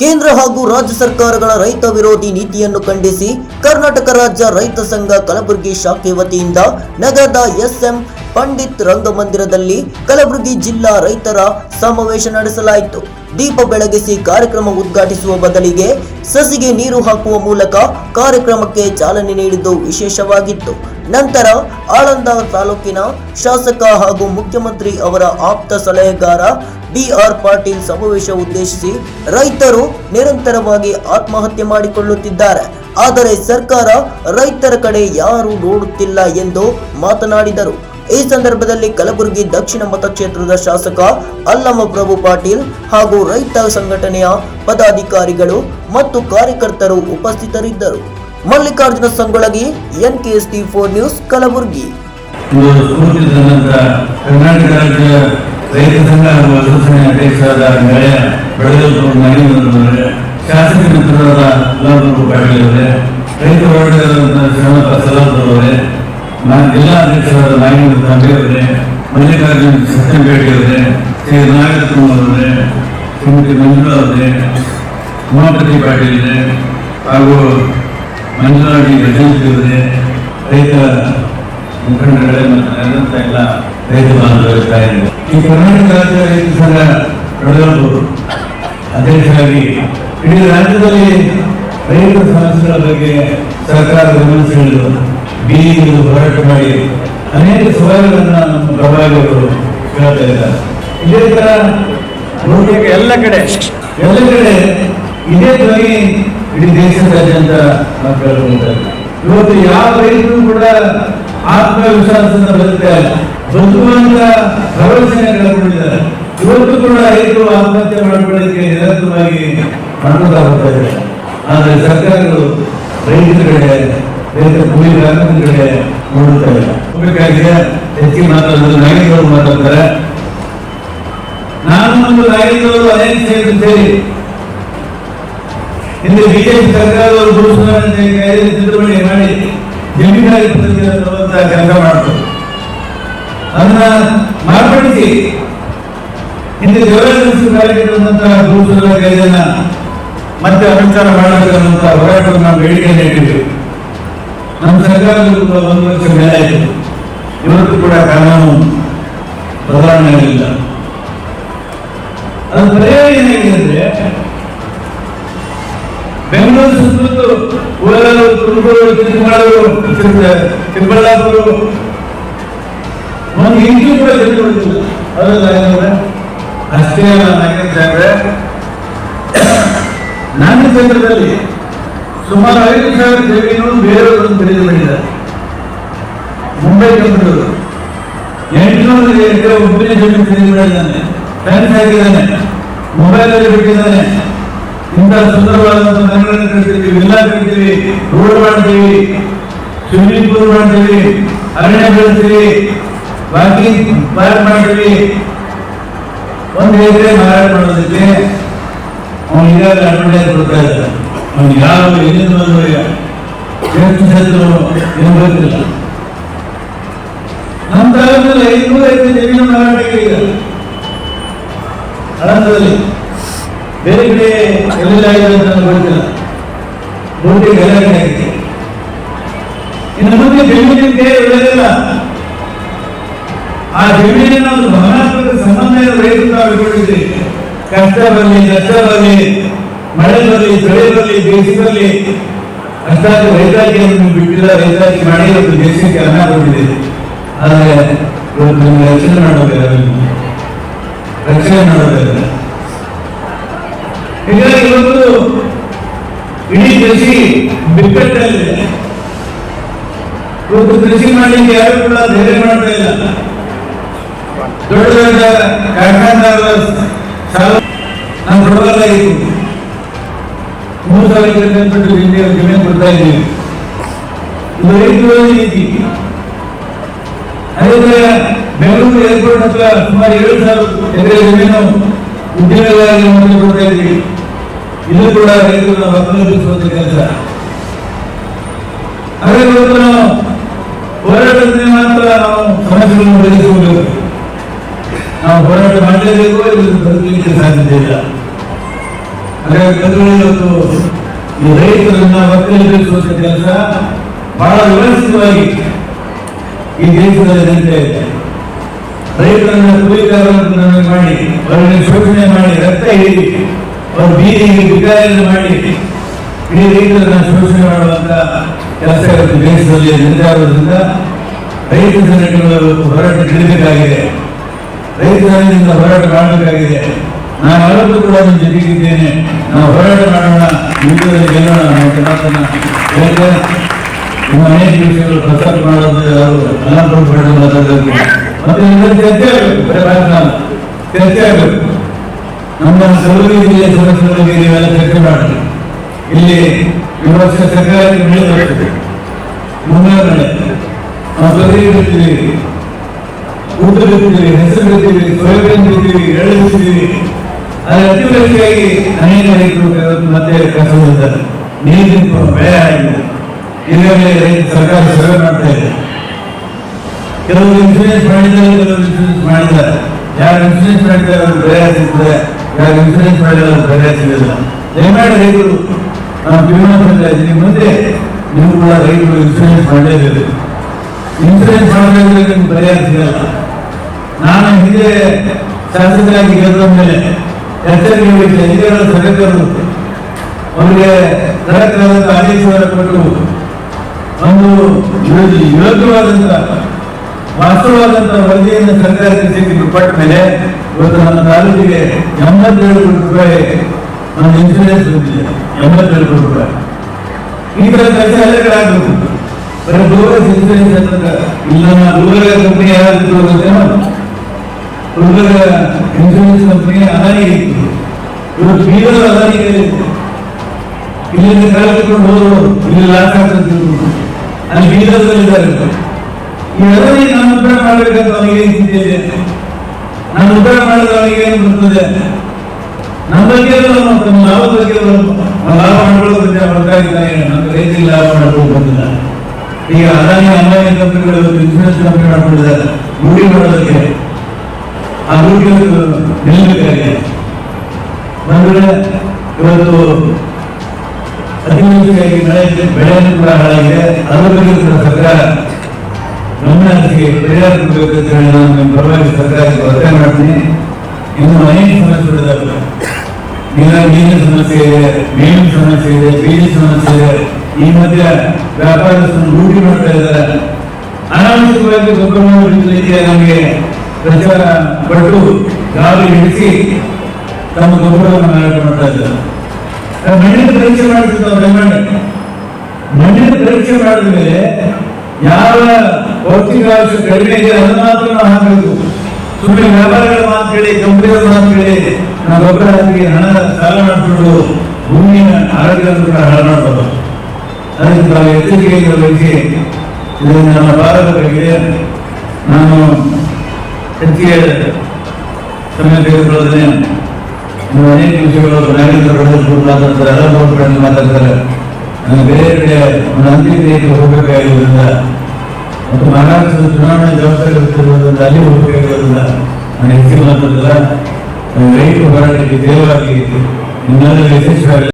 ಕೇಂದ್ರ ಹಾಗೂ ರಾಜ್ಯ ಸರ್ಕಾರಗಳ ರೈತ ವಿರೋಧಿ ನೀತಿಯನ್ನು ಖಂಡಿಸಿ ಕರ್ನಾಟಕ ರಾಜ್ಯ ರೈತ ಸಂಘ ಕಲಬುರಗಿ ಶಾಖೆ ವತಿಯಿಂದ ನಗರದ ಎಸ್ಎಂ ಪಂಡಿತ್ ರಂಗಮಂದಿರದಲ್ಲಿ ಕಲಬುರಗಿ ಜಿಲ್ಲಾ ರೈತರ ಸಮಾವೇಶ ನಡೆಸಲಾಯಿತು. ದೀಪ ಬೆಳಗಿಸಿ ಕಾರ್ಯಕ್ರಮ ಉದ್ಘಾಟಿಸುವ ಬದಲಿಗೆ ಸಸಿಗೆ ನೀರು ಹಾಕುವ ಮೂಲಕ ಕಾರ್ಯಕ್ರಮಕ್ಕೆ ಚಾಲನೆ ನೀಡಿದ್ದು ವಿಶೇಷವಾಗಿತ್ತು. ನಂತರ ಆಳಂದ ತಾಲೂಕಿನ ಶಾಸಕ ಹಾಗೂ ಮುಖ್ಯಮಂತ್ರಿ ಅವರ ಆಪ್ತ ಸಲಹೆಗಾರ ಬಿಆರ್ ಪಾಟೀಲ್ ಸಮಾವೇಶ ಉದ್ದೇಶಿಸಿ ರೈತರು ನಿರಂತರವಾಗಿ ಆತ್ಮಹತ್ಯೆ ಮಾಡಿಕೊಳ್ಳುತ್ತಿದ್ದಾರೆ. ಆದರೆ ಸರ್ಕಾರ ರೈತರ ಕಡೆ ಯಾರು ನೋಡುತ್ತಿಲ್ಲ ಎಂದು ಮಾತನಾಡಿದರು. ಈ ಸಂದರ್ಭದಲ್ಲಿ ಕಲಬುರಗಿ ದಕ್ಷಿಣ ಮತಕ್ಷೇತ್ರದ ಶಾಸಕ ಅಲ್ಲಮ್ಮ ಪ್ರಭು ಪಾಟೀಲ್ ಹಾಗೂ ರೈತ ಸಂಘಟನೆಯ ಪದಾಧಿಕಾರಿಗಳು ಮತ್ತು ಕಾರ್ಯಕರ್ತರು ಉಪಸ್ಥಿತರಿದ್ದರು. Mallikarjuna Sangolagi, NKST four news, Kalaburagi. ಒಂದು ಸ್ಫೂರ್ತಿ ತಂದಂತ ಕರ್ನಾಟಕ ರಾಜ್ಯ ರೈತ ಸಂಘ ಅಸೋಸಿಯೇಷನ್ ಅಧ್ಯಕ್ಷರಾದ ಗೆಳೆಯ ಬೆಳೆದವರು ಮನೆಯವರವರೇ ಶಾಸಕ ಮಿತ್ರರಾದ ಲಾಭರು ಪಾಟೀಲ್ ಅವರೇ, ರೈತ ಹೋರಾಟಗಾರರಾದ ಶ್ರೀಮಂತ ಸಲಾದವರೇ ಜಿಲ್ಲಾ ಅಧ್ಯಕ್ಷರಾದ ನಾಗೇಂದ್ರ ತಂಬೆ ಅವರೇ ಮಲ್ಲಿಕಾರ್ಜುನ ಸತ್ಯಪೇಟೆ ಅವರೇ ಶ್ರೀ ನಾಗರತ್ನ ಅವರೇ, ಶ್ರೀಮತಿ ಮಂಜುಳಾ ಅವರೇ, ಉಮಾಪತಿ ಪಾಟೀಲ್ ಅವರೇ, ಹಾಗೂ ಮಂಜುನಾಡಿ ರಜನೀಶ್ ಅವರೇ, ರೈತ ಮುಖಂಡಗಳೇ ಮತ್ತು ಎಲ್ಲ ರೈತ ಬಾಂಧವರು. ಈ ಕರ್ನಾಟಕ ರಾಜ್ಯ ರೈತ ಸಂಘ ಬೆಳೆದವರು ಅಧ್ಯಕ್ಷರಾಗಿ ಇಡೀ ರಾಜ್ಯದಲ್ಲಿ ರೈತ ಸಮಸ್ಯೆಗಳ ಬಗ್ಗೆ ಸರ್ಕಾರ ಗಮನ ಸೆಳೆದು ಬೀದಿಗಳು ಹೋರಾಟ ಮಾಡಿ ಅನೇಕ ಸವಾಲುಗಳನ್ನ ನಮ್ಮ ಪ್ರಭಾವಿಗಳು ಕೇಳ್ತಾ ಇದ್ದಾರೆ. ಇದೇ ತರ ಎಲ್ಲ ಕಡೆ. ಎಲ್ಲ ಕಡೆ ಇದೇ ಧ್ವನಿ ಇಡೀ ದೇಶದಾದ್ಯಂತ ನಾವು. ಇವತ್ತು ಯಾವ ರೈತರು ಕೂಡ ಆತ್ಮವಿಶ್ವಾಸದಿಂದ ಬರುತ್ತೆ ಬದುಕುವಂತ ಭರವಸೆ ಕಳ್ಕೊಂಡಿದ್ದಾರೆ. ಇವತ್ತು ಕೂಡ ರೈತರು ಆತ್ಮಹತ್ಯೆ ಮಾಡ್ಕೊಳ್ಳೋದಕ್ಕೆ ನಿರಂತರವಾಗಿ ಹೋಗ್ತಾ ಇದ್ದಾರೆ. ಆದರೆ ಸರ್ಕಾರಗಳು ರೈತರ ಕಡೆ ಹೋಗ್ಬೇಕಾಗಿದೆ ಹೆಚ್ಚಿಗೆ ಮಾತಾಡೋದು ನಾಯಕರು ಮಾತಾಡ್ತಾರೆ. ನಾನು ಒಂದು ನಾಯಕರು ಅನೇಕ ಸೇರಿ ಸೇರಿ ಹಿಂದೆ ಬಿಜೆಪಿ ಸರ್ಕಾರದವರು ಮಾಡಿ ಜಮೀನಾಗಿ ಪದ್ಧತಿಯನ್ನು ತರುವಂತ ಕೆಲಸ ಅದನ್ನ ಮಾರ್ಪಡಿಸಿ ಇಂದು ದೇವರಾಜ ಕಾರ್ಯಕ್ರಮದಂತಹ ಭೂಸುಧಾರಣೆ ಕಾಯ್ದೆಯನ್ನ ಮತ್ತೆ ಅನುಷ್ಠಾನ ಮಾಡಬೇಕನ್ನುವಂತ ಹೋರಾಟವನ್ನು ನಾವು ಬೇಡಿಕೆಯನ್ನು ಇಟ್ಟಿದ್ದೀವಿ. ನಮ್ಮ ಸರ್ಕಾರದಲ್ಲೂ ಕೂಡ ಒಂದು ವರ್ಷ ಮೇಲೆ ಆಯಿತು ಇವತ್ತು ಕೂಡ ಕಾನೂನು ಬದಲಾವಣೆ ಆಗಿಲ್ಲ ಅದು ಪರಿಹಾರ ಏನಾಗಿದೆ ಅಂದ್ರೆ, ಬೆಂಗಳೂರು ಸುತ್ತಮುತ್ತ ಊರಲ್ಲೂ ತುಮಕೂರು, ಚಿಕ್ಕಮಗಳೂರು, ಚಿಕ್ಕ- ಚಿಕ್ಕಬಳ್ಳಾಪುರ ಒಂದು ಇಂಚು ಕೂಡ ತಿಳ್ಕೊಳ್ಳಿಲ್ಲ ಅದಲ್ಲ ಅಷ್ಟೇ ನಾಗೇಂದ್ರ ನಾನು ಕ್ಷೇತ್ರದಲ್ಲಿ ಸುಮಾರು ಐದು ಸಾವಿರ ಜಮೀನು ಬೇರೆಯವರನ್ನು ಖರೀದಿ ಮಾಡಿದ್ದಾರೆ. ಮುಂಬೈ ಕಂಪನಿಗಳು ಎಂಟುನೂರು ಎಕರೆ ಒಬ್ಬನೇ ಜಮೀನು ಖರೀದಿ ಮಾಡಿದ್ದಾನೆ. ಫ್ಯಾನ್ಸ್ ಹಾಕಿದ್ದಾನೆ. ಮೊಬೈಲ್ ಅಲ್ಲಿ ಬಿಟ್ಟಿದ್ದಾನೆ. ಇಂತಹ ಸುಂದರವಾದಂತಹ ಮನೆಗಳನ್ನು ಕಟ್ತೀವಿ ಎಲ್ಲ ಕಟ್ತೀವಿ ರೋಡ್ ಮಾಡ್ತೀವಿ. ಸ್ವಿಮ್ಮಿಂಗ್ ಪೂಲ್ ಮಾಡ್ತೀವಿ. ಅರಣ್ಯ ಬೆಳೆಸ್ತೀವಿ. ವಾಕಿಂಗ್ ಪಾರ್ಕ್ ಮಾಡ್ತೀವಿ. ಒಂದು ಎಕರೆ ಮಾರಾಟ ಮಾಡೋದಕ್ಕೆ ಅವನು ಈಗಾಗಲೇ ಅಡ್ವರ್ಟೈಸ್ ಕೊಡ್ತಾ ಇದ್ದಾರೆ. ಅವನು ಯಾವ ಎಲ್ಲಿಂದ ಏನು ಗೊತ್ತಿಲ್ಲ ನಮ್ಮ ಕಾಲದಲ್ಲಿ ಐನೂರ ಐದು ಜಮೀನು ಬೇರೆ ಕಡೆ ಎಲ್ಲೆಲ್ಲ ಆಗಿದೆ ಅಂತ ನನಗೆ ಗೊತ್ತಿಲ್ಲ. ಎಲ್ಲ ಆಗಿದೆ. ಇನ್ನು ಮುಂದೆ ಜಮೀನಿಗೆ ಇರೋದಿಲ್ಲ ಆ ಜಮೀನಿನ ಒಂದು ಭಾವನಾತ್ಮಕ ಸಂಬಂಧ ರೈತರು ಇಟ್ಕೊಂಡಿದ್ವಿ ಕಷ್ಟ ಬರಲಿ, ನಷ್ಟ ಬರಲಿ. ಮಳೆ ಬರಲಿ ಚಳಿ ಬರಲಿ ಬೇಸಿಗೆ ಬರಲಿ ಅಷ್ಟಾಗಿ ರೈತಾಕಿಯನ್ನು ಬಿಟ್ಟಿಲ್ಲ ಇವತ್ತು ದೇಶಕ್ಕೆ ಅನ್ನ ಕೊಟ್ಟಿದೆ. ಆದರೆ ಇವತ್ತು ನಿಮ್ಗೆ ರಕ್ಷಣೆ ಮಾಡೋದಿಲ್ಲ ರಕ್ಷಣೆ ಮಾಡೋದಿಲ್ಲ ಹೀಗಾಗಿ ಇವತ್ತು ಇಡೀ ಕೃಷಿ ಬಿಕ್ಕಟ್ಟಲ್ಲಿದೆ ಇವತ್ತು ಕೃಷಿ ಮಾಡಲಿಕ್ಕೆ ಯಾರು ಕೂಡ ಧೈರ್ಯ ಮಾಡ್ತಾ ಇಲ್ಲ. ದೊಡ್ಡ ದೊಡ್ಡ ಕಾರ್ಖಾನೆದಾರರ ಸಾಲ ನಾವು ಕೊಡಬಾರ್ದಾಗಿತ್ತು ಮೂರು ಸಾವಿರ ಕಲ್ಪಿಟ್ಟು ಇಂಡಿಯಾ ಜಮೀನು ಕೊಡ್ತಾ ಇದ್ದೀವಿ. ಇದು ರೈತರ ಅದೇ ಬೆಂಗಳೂರು ಏರ್ಪೋರ್ಟ್ ಹತ್ರ ಸುಮಾರು ಏಳು ಸಾವಿರ ಎಕರೆ ಜಮೀನು ಉದ್ಯಮಿಗಳಾಗಿ ಮೊದಲು ಕೊಡ್ತಾ ಇದ್ದೀವಿ. ಇದು ಕೂಡ ರೈತರನ್ನು ಒಕ್ಕಲಿಸುವಂತ ಕೆಲಸ. ಅದೇ ಇವತ್ತು ನಾವು ಹೋರಾಟದಿಂದ ಮಾತ್ರ ನಾವು ಸಮಸ್ಯೆಗಳನ್ನು ಬಗೆಹರಿಸಬಹುದು ನಾವು ಹೋರಾಟ ಮಾಡಲೇಬೇಕು ಇದು ಬದುಕಲಿಕ್ಕೆ ಸಾಧ್ಯತೆ ಇಲ್ಲ. ಹಾಗಾಗಿ ಒಂದು ರೈತರನ್ನ ಒಕ್ಕಲಿಸುವಂತ ಕೆಲಸ ಬಹಳ ವ್ಯವಸ್ಥಿತವಾಗಿ ಈ ದೇಶದಲ್ಲಿ ನಡೀತಾ ಇದೆ. ರೈತರನ್ನ ಕೂಲಿಕಾರರನ್ನ ಮಾಡಿ, ಅವರನ್ನು ಶೋಷಣೆ ಮಾಡಿ, ರಕ್ತ ಹಿಡಿದು, ಅವ್ರ ಬೀದಿಗೆ ಬಿಕಾರಿಯನ್ನು ಮಾಡಿ, ಇಡೀ ರೈತರನ್ನ ಶೋಷಣೆ ಮಾಡುವಂತ ಕೆಲಸ ದೇಶದಲ್ಲಿ ನಡೀತಾರೋದ್ರಿಂದ ರೈತ ಸಂಘಟನೆಗಳು ಹೋರಾಟ ನಡೀಬೇಕಾಗಿದೆ. ರೈತ ಸಂಘದಿಂದ ಹೋರಾಟ ಮಾಡಬೇಕಾಗಿದೆ. ನಾನು ಅವರಲ್ಲೂ ಕೂಡ ಅದನ್ನು ಜೊತೆಗಿದ್ದೇನೆ. ನಾವು ಹೋರಾಟ ಮಾಡೋಣ ಯುದ್ಧದಲ್ಲಿ ಗೆಲ್ಲೋಣ ನಾವು ನಿಮ್ಮ ಅನೇಕ ವಿಷಯಗಳು ಪ್ರಸ್ತಾಪ ಮಾಡೋದು ಯಾರು ಅನಾಥ ಮಾತಾಡಬೇಕು ಮತ್ತೆ ಚರ್ಚೆ ಆಗಬೇಕು. ಚರ್ಚೆ ಆಗಬೇಕು. ನಮ್ಮ ಕಲಬುರಗಿ ಜಿಲ್ಲೆಯ ಸಮಸ್ಯೆಗಳ ಬಗ್ಗೆ ನೀವೆಲ್ಲ ಚರ್ಚೆ ಮಾಡಿ ಇಲ್ಲಿ ಈ ವರ್ಷ ಸರ್ಕಾರಕ್ಕೆ ಮಳೆ ಬರ್ತದೆ. ಮುಂಗಾರು ನಾವು ತೊಗರಿ ಬಿಡ್ತೀವಿ. ಉದ್ದು ಬಿಡ್ತೀವಿ, ಹೆಸರು ಬಿಡ್ತೀವಿ, ಸೋಯಾಬೀನ್ ಬಿಡ್ತೀವಿ, ಎಳ್ಳು ಬಿಡ್ತೀವಿ. ಅದರ ಅತಿವೃಷ್ಟಿಯಾಗಿ ಅನೇಕ ರೈತರು ಮತ್ತೆ ಕಷ್ಟವಿದ್ದಾರೆ ನೀರಿನ ಬೆಳೆ ಆಗಿದೆ. ಈಗಾಗಲೇ ರೈತ ಸರ್ಕಾರ ಸರ್ವೆ ಮಾಡ್ತಾ ಇದೆ. ಕೆಲವರು ಇನ್ಸೂರೆನ್ಸ್ ಮಾಡಿದ್ದಾರೆ, ಕೆಲವರು ಇನ್ಸೂರೆನ್ಸ್ ಮಾಡಿದ್ದಾರೆ. ಯಾರು ಇನ್ಸೂರೆನ್ಸ್ ಮಾಡಿದ್ದಾರೆ ಅವರು ಬೆಳೆ ಸಿಗ್ತದೆ. ಯಾರು ಇನ್ಸೂರೆನ್ಸ್ ಮಾಡಿದ್ದಾರೆ ಅವರು ಬೆಳೆ ಸಿಗಲ್ಲ ದಯಮಾಡಿ ರೈತರು, ನಾವು ಜೀವನ ಮಾಡ್ತಾ ಇದ್ದೀನಿ ಮುಂದೆ ನೀವು ಕೂಡ ರೈತರು ಇನ್ಸೂರೆನ್ಸ್ ಮಾಡಲೇಬೇಕು. ಇನ್ಸೂರೆನ್ಸ್ ಮಾಡದಿದ್ರೆ ನಿಮ್ಗೆ ಪರಿಹಾರ ಸಿಗಲ್ಲ. ನಾನು ಹಿಂದೆ ಶಾಸಕರಾಗಿ ಗೆದ್ದ ಮೇಲೆ ಎಚ್ಚರಿಕೆ ವಹಿಸಿ ಅಧಿಕಾರಿಗಳ ಸದಸ್ಯರು ಅವರಿಗೆ ಕರೆಕ್ಟಾದಂತ ಆದೇಶವನ್ನು ಕೊಟ್ಟು ಒಂದು ಯೋಗ್ಯವಾದಂತ ವಾಸ್ತವವಾದಂತ ವರದಿಯನ್ನು ಸರ್ಕಾರಕ್ಕೆ ಸಿಕ್ಕಿದ್ದು ಕೊಟ್ಟ ಮೇಲೆ ಇವತ್ತು ನನ್ನ ತಾಲೂಕಿಗೆ ಎಂಬತ್ತೇಳು ಕೋಟಿ ರೂಪಾಯಿ ನಮ್ಮ ಇನ್ಸೂರೆನ್ಸ್ ಬಂದಿದೆ. ಎಂಬತ್ತೇಳು ಕೋಟಿ ರೂಪಾಯಿ. ಈ ತರ ಕೆಲಸ ಎಲ್ಲ ಕಡೆ ಆಗಬೇಕು ಇನ್ಸೂರೆನ್ಸ್ ಇಲ್ಲ ಗೋಲ್ಗರ್ ಕಂಪನಿ ಯಾವ್ದು ಗೊತ್ತೇನೋ ಗೋಲ್ಗರ್ ಇನ್ಸೂರೆನ್ಸ್ ಕಂಪನಿ ಅದಾನಿ ಇತ್ತು ಇವತ್ತು ಬೀದರ್ ಅದಾನಿ ಇಲ್ಲಿಂದ ಕಳೆದುಕೊಂಡು ಹೋದ್ರು ಇಲ್ಲಿ ಲಾಸ್ ಆಗ್ತದೆ ತಿಳ್ಕೊಂಡು. ಅಲ್ಲಿ ಬೀದರ್ದಲ್ಲಿ ಇದ್ದಾರೆ ಇವೆಲ್ಲವೇ ನಾನು ಉದ್ಧಾರ ಮಾಡಬೇಕಂತ ಅವನಿಗೆ ಏನಿದೆ ನಾನು ಉದ್ಧಾರ ಮಾಡಿದ್ರೆ ಅವನಿಗೆ ಏನು ಬರ್ತದೆ ನಮ್ಮ ಬಗ್ಗೆ ನಮ್ಮ ತಮ್ಮ ಲಾಭದ ಬಗ್ಗೆ ಅವರು ನಾವು ಲಾಭ ಮಾಡ್ಕೊಳ್ಳೋದಕ್ಕೆ ಬರ್ತಾ ಇದ್ದಾನೆ ನಮ್ಗೆ ರೈತರಿಗೆ ಲಾಭ ಮಾಡ್ಕೊಂಡು ಬಂದಿಲ್ಲ ಈಗ ಅದಾನಿ ಅಂಬಾನಿ ಕಂಪನಿಗಳು ಇನ್ಸೂರೆನ್ಸ್ ಕಂಪನಿ ಮಾಡ್ಕೊಂಡಿದ್ದಾರೆ ರೂಢಿ ಮಾಡೋದಕ್ಕೆ ಆ ರೂಢಿ ನಿಲ್ಲಬೇಕಾಗಿದೆ ಬಂದ್ರೆ ಇವತ್ತು ಅತಿವೃಷ್ಟಿಯಾಗಿ ಮಳೆ ಬೆಳೆಯನ್ನು ಕೂಡ ಹಾಳಾಗಿದೆ ಅದರ ಬಗ್ಗೆ ಕೂಡ ಸರ್ಕಾರ ಗಮನ ಹರಿಸಿ ಪರಿಹಾರ ಕೊಡಬೇಕು ಅಂತ ಹೇಳಿ ನಾನು ನಿಮ್ಮ ಪರವಾಗಿ ಸರ್ಕಾರಕ್ಕೆ ಒತ್ತಾಯ ಮಾಡ್ತೀನಿ ಇನ್ನು ಅನೇಕ ಸಮಸ್ಯೆಗಳಿದ್ದಾವೆ ನೀರ ನೀರಿನ ಸಮಸ್ಯೆ ಇದೆ ಮೇವಿನ ಸಮಸ್ಯೆ ಇದೆ ಬೀಜ ಸಮಸ್ಯೆ ಇದೆ ಈ ಮಧ್ಯ ವ್ಯಾಪಾರಸ್ಥರು ಲೂಟಿ ಮಾಡ್ತಾ ಇದ್ದಾರೆ ಅನಾವಶ್ಯಕವಾಗಿ ಗೊಬ್ಬರ ರೀತಿಯ ನಮಗೆ ಪ್ರಚಾರ ಕೊಟ್ಟು ಗಾಳಿ ಹಿಡಿಸಿ ತಮ್ಮ ಗೊಬ್ಬರವನ್ನು ಮಾರಾಟ ಮಾಡ್ತಾ ಇದ್ದಾರೆ. ಮಣ್ಣಿನ ಪರೀಕ್ಷೆ ಮಾಡಿರ್ತಾವೆ ಮಾಡಿ ಮಣ್ಣಿನ ಪರೀಕ್ಷೆ ಮಾಡಿದ ಮೇಲೆ ಯಾವ ಪೌಷ್ಟಿಕಾಂಶ ಕಡಿಮೆ ಇದೆ ಅದನ್ನ ಮಾತ್ರ ನಾವು ಹಾಕಬೇಕು. ಸುಮ್ಮನೆ ವ್ಯಾಪಾರಗಳ ಮಾತು ಹೇಳಿ ಕಂಪನಿಯ ಮಾತು ಹೇಳಿ ನಾವು ಗೊಬ್ಬರ ಹಾಕಿ ಹಣ ಸಾಲ ಮಾಡಿಕೊಂಡು ಭೂಮಿಯ ಆರೋಗ್ಯವನ್ನು ಕೂಡ ಹಾಳು ಮಾಡಬಹುದು ಅದಕ್ಕೆ ನಾವು ಎಚ್ಚರಿಕೆಯಿಂದ ಬಗ್ಗೆ ಇದನ್ನು ನಮ್ಮ ಭಾರತಗಳಿಗೆ ನಾನು ಹೆಚ್ಚಿಗೆ ಸಮಯ ತೆಗೆದುಕೊಳ್ಳೋದನ್ನೇ ನೀವು ಅನೇಕ ವಿಷಯಗಳು ನಾಗರಿಕರ ಬಡವರು ಮಾತಾಡ್ತಾರೆ ಎಲ್ಲ ನೋಡ್ಕೊಂಡು ಮಾತಾಡ್ತಾರೆ ನಾನು ಬೇರೆ ಕಡೆ ಒಂದು ಅಂತ್ಯಕ್ರಿಯೆಗೆ ಹೋಗಬೇಕಾಗಿರೋದ್ರಿಂದ ಮತ್ತು ಮಹಾರಾಷ್ಟ್ರದ ಚುನಾವಣೆ ಜವಾಬ್ದಾರಿ ಇರ್ತಿರೋದ್ರಿಂದ ಅಲ್ಲಿ ಹೋಗಬೇಕಾಗಿರೋದ್ರಿಂದ ನಾನು ಹೆಚ್ಚಿಗೆ ಮಾತಾಡಿಲ್ಲ ರೈತ ಹೋರಾಟಕ್ಕೆ ದೇವರಾಗಿ ನಿಮ್ಮೆಲ್ಲರ ಯಶಸ್ವಿಯಾಗಲಿ